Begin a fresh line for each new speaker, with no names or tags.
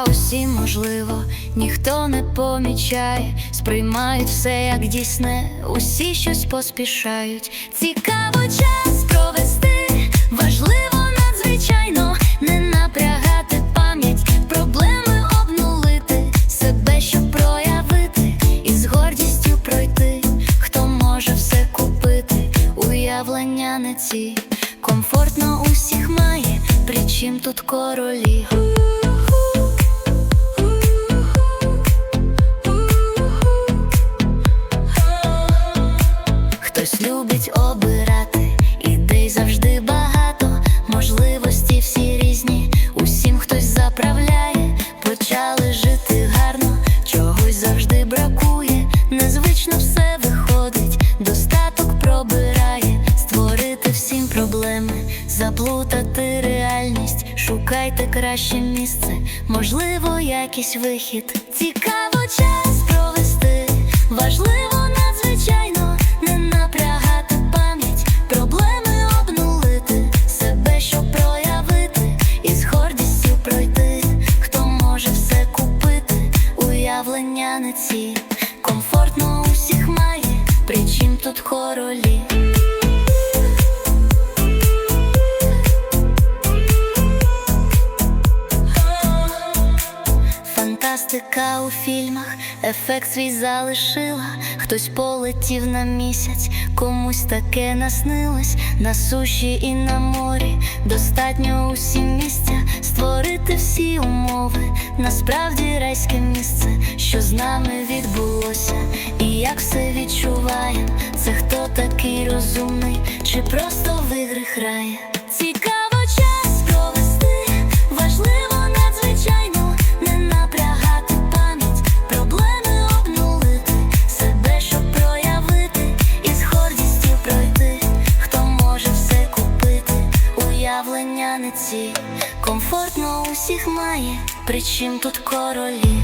У хаосі можливо, ніхто не помічає, сприймають все як дійсне, усі щось поспішають. Цікаво час провести, важливо надзвичайно не напрягати пам'ять, проблеми обнулити, себе щоб проявити, і з гордістю пройти, хто може все купити, уявлення не ці, комфортно усіх має, при чим тут королі. Шукайте краще місце, можливо, якийсь вихід. Цікаво час провести, важливо надзвичайно не напрягати пам'ять, проблеми обнулити, себе щоб проявити, і гордістю пройти, хто може все купити, уявлення не ці, комфортно усіх має, при чим тут королі. Фантастика у фільмах, ефект свій залишила, хтось полетів на місяць, комусь таке наснилось на суші і на морі. Достатньо усім місця створити всі умови. Насправді райське місце, що з нами відбулося, і як все відчуваєм, це хто такий розумний, чи просто в ігри грає. Цікаво уявлення ці, комфортно усіх має, при чим тут королі.